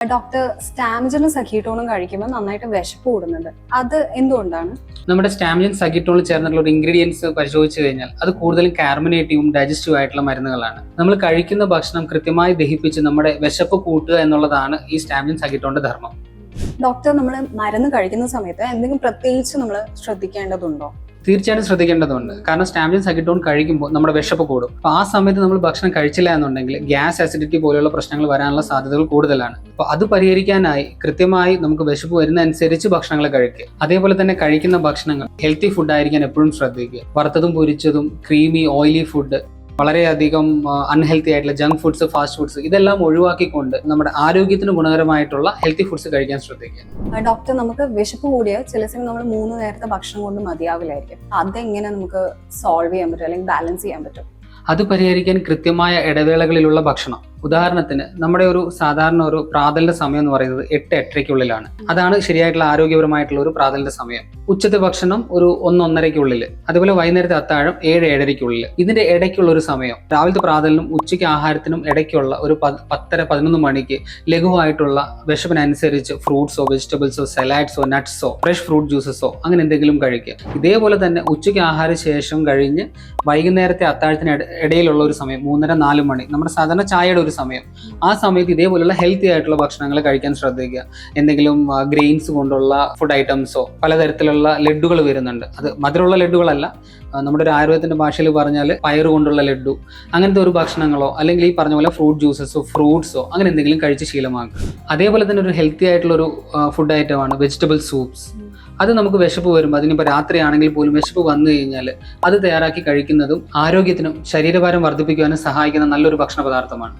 Doctor സ്റ്റാമിജനും സഖീട്ടോണും കഴിക്കുമ്പോൾ നന്നായിട്ട് വിശപ്പ് കൂടുന്നുണ്ട്. അത് എന്തുകൊണ്ടാണ്? നമ്മുടെ സ്റ്റാമിജൻ സഗിറ്റോണിൽ ചേർന്നിട്ടുള്ള ഒരു ഇൻഗ്രീഡിയൻസ് പരിശോധിച്ച് കഴിഞ്ഞാൽ അത് കൂടുതലും കാർബണേറ്റീവും ഡൈജസ്റ്റീവ് ആയിട്ടുള്ള മരുന്നുകളാണ്. നമ്മൾ കഴിക്കുന്ന ഭക്ഷണം കൃത്യമായി ദഹിപ്പിച്ച് നമ്മുടെ വിശപ്പ് കൂട്ടുക എന്നുള്ളതാണ് ഈ സ്റ്റാമിജൻ സഖീട്ടോണിന്റെ ധർമ്മം. ഡോക്ടർ നമ്മൾ മരുന്ന് കഴിക്കുന്ന സമയത്ത് എന്തെങ്കിലും പ്രത്യേകിച്ച് നമ്മൾ ശ്രദ്ധിക്കേണ്ടതുണ്ടോ? തീർച്ചയായിട്ടും ശ്രദ്ധിക്കേണ്ടതുണ്ട്. കാരണം സ്റ്റാമിയൻ സഗിറ്റോൺ കഴിക്കുമ്പോൾ നമ്മുടെ വിശപ്പ് കൂടും. അപ്പോൾ ആ സമയത്ത് നമ്മൾ ഭക്ഷണം കഴിച്ചില്ല എന്നുണ്ടെങ്കിൽ ഗ്യാസ് അസിഡിറ്റി പോലെയുള്ള പ്രശ്നങ്ങൾ വരാനുള്ള സാധ്യതകൾ കൂടുതലാണ്. അപ്പോൾ അത് പരിഹരിക്കാനായി കൃത്യമായി നമുക്ക് വിശപ്പ് വരുന്നതനുസരിച്ച് ഭക്ഷണങ്ങൾ കഴിക്കുക. അതേപോലെ തന്നെ കഴിക്കുന്ന ഭക്ഷണങ്ങൾ ഹെൽത്തി ഫുഡ് ആയിരിക്കാൻ എപ്പോഴും ശ്രദ്ധിക്കുക. വറുത്തതും പൊരിച്ചതും ക്രീമി ഓയിലി ഫുഡ് വളരെയധികം അൺഹെൽത്തി ആയിട്ടുള്ള ജങ്ക് ഫുഡ്സ് ഫാസ്റ്റ് ഫുഡ്സ് ഇതെല്ലാം ഒഴിവാക്കിക്കൊണ്ട് നമ്മുടെ ആരോഗ്യത്തിന് ഗുണകരമായിട്ടുള്ള ഹെൽത്തി ഫുഡ്സ് കഴിക്കാൻ ശ്രദ്ധിക്കുക. ഡോക്ടർ നമുക്ക് വിശപ്പ് കൂടിയ ചില സമയം നമ്മൾ മൂന്ന് നേരത്തെ ഭക്ഷണം കൊണ്ട് മതിയാവില്ലായിരിക്കും. അതെങ്ങനെ നമുക്ക് സോൾവ് ചെയ്യാൻ പറ്റും? അല്ലെങ്കിൽ ബാലൻസ് ചെയ്യാൻ പറ്റും? അത് പരിഹരിക്കാൻ കൃത്യമായ ഇടവേളകളിലുള്ള ഭക്ഷണം. ഉദാഹരണത്തിന് നമ്മുടെ ഒരു സാധാരണ ഒരു പ്രാതലിന്റെ സമയം എന്ന് പറയുന്നത് എട്ട് എട്ടരയ്ക്കുള്ളിലാണ്. അതാണ് ശരിയായിട്ടുള്ള ആരോഗ്യപരമായിട്ടുള്ള ഒരു പ്രാതലിന്റെ സമയം. ഉച്ചത്തെ ഭക്ഷണം ഒരു ഒന്നൊന്നരയ്ക്കുള്ളിൽ അതുപോലെ വൈകുന്നേരത്തെ അത്താഴം ഏഴ് ഏഴരയ്ക്കുള്ളിൽ ഇതിന്റെ ഇടയ്ക്കുള്ള ഒരു സമയം രാവിലത്തെ പ്രാതലിനും ഉച്ചയ്ക്ക് ആഹാരത്തിനും ഇടയ്ക്കുള്ള ഒരു പത്- പത്തര പതിനൊന്ന് മണിക്ക് ലഘുവായിട്ടുള്ള വിശപ്പിനനുസരിച്ച് ഫ്രൂട്ട്സോ വെജിറ്റബിൾസോ സലാഡ്സോ നട്ട്സോ ഫ്രഷ് ഫ്രൂട്ട് ജ്യൂസസോ അങ്ങനെ എന്തെങ്കിലും കഴിക്കുക. ഇതേപോലെ തന്നെ ഉച്ചയ്ക്ക് ആഹാര ശേഷം കഴിഞ്ഞ് വൈകുന്നേരത്തെ അത്താഴത്തിന് ഇട- ഇടയിലുള്ള ഒരു സമയം മൂന്നര നാല് മണി. നമ്മുടെ സാധാരണ ചായയുടെ ഒരു സമയം. ആ സമയത്ത് ഇതേപോലുള്ള ഹെൽത്തി ആയിട്ടുള്ള ഭക്ഷണങ്ങൾ കഴിക്കാൻ ശ്രദ്ധിക്കുക. എന്തെങ്കിലും ഗ്രെയിൻസ് കൊണ്ടുള്ള ഫുഡ് ഐറ്റംസോ പലതരത്തിലുള്ള ലഡ്ഡുകൾ വരുന്നുണ്ട്. അത് മധുരമുള്ള ലഡ്ഡുകളല്ല നമ്മുടെ ഒരു ആയുർവേദത്തിന്റെ ഭാഷയിൽ പറഞ്ഞാൽ പയർ കൊണ്ടുള്ള ലഡ്ഡു അങ്ങനത്തെ ഒരു ഭക്ഷണങ്ങളോ അല്ലെങ്കിൽ ഈ പറഞ്ഞ പോലെ ഫ്രൂട്ട് ജ്യൂസസോ ഫ്രൂട്ട്സോ അങ്ങനെ എന്തെങ്കിലും കഴിച്ച് ശീലമാക്കുക. അതേപോലെ തന്നെ ഒരു ഹെൽത്തി ആയിട്ടുള്ള ഒരു ഫുഡ് ഐറ്റമാണ് വെജിറ്റബിൾ സൂപ്സ് അത് നമുക്ക് വിശപ്പ് വരുമ്പോൾ അതിനിപ്പോൾ രാത്രിയാണെങ്കിൽ പോലും വിശപ്പ് വന്നു കഴിഞ്ഞാൽ അത് തയ്യാറാക്കി കഴിക്കുന്നതും ആരോഗ്യത്തിനും ശരീരഭാരം വർദ്ധിപ്പിക്കുവാനും സഹായിക്കുന്ന നല്ലൊരു ഭക്ഷണ പദാർത്ഥമാണ്.